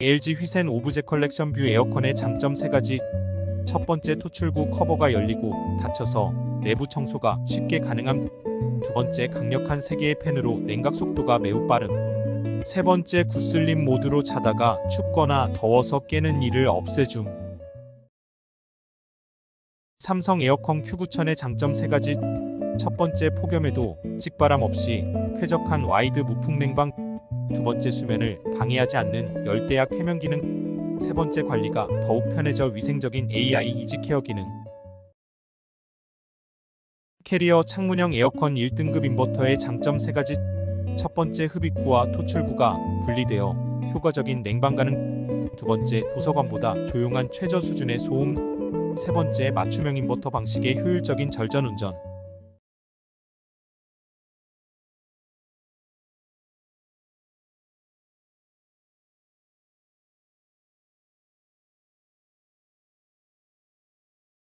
LG 휘센 오브제 컬렉션 뷰 에어컨의 장점 세 가지. 첫 번째 토출구 커버가 열리고 닫혀서 내부 청소가 쉽게 가능함. 두 번째 강력한 세 개의 팬으로 냉각 속도가 매우 빠름. 세 번째 구슬림 모드로 자다가 춥거나 더워서 깨는 일을 없애줌. 삼성 에어컨 Q9000의 장점 세 가지. 첫 번째 폭염에도 직바람 없이 쾌적한 와이드 무풍 냉방. 두 번째 수면을 방해하지 않는 열대야 쾌면 기능. 세 번째 관리가 더욱 편해져 위생적인 AI 이지 케어 기능. 캐리어 창문형 에어컨 1등급 인버터의 장점 세 가지. 첫 번째 흡입구와 토출구가 분리되어 효과적인 냉방 가능. 두 번째 도서관보다 조용한 최저 수준의 소음. 세 번째 맞춤형 인버터 방식의 효율적인 절전 운전.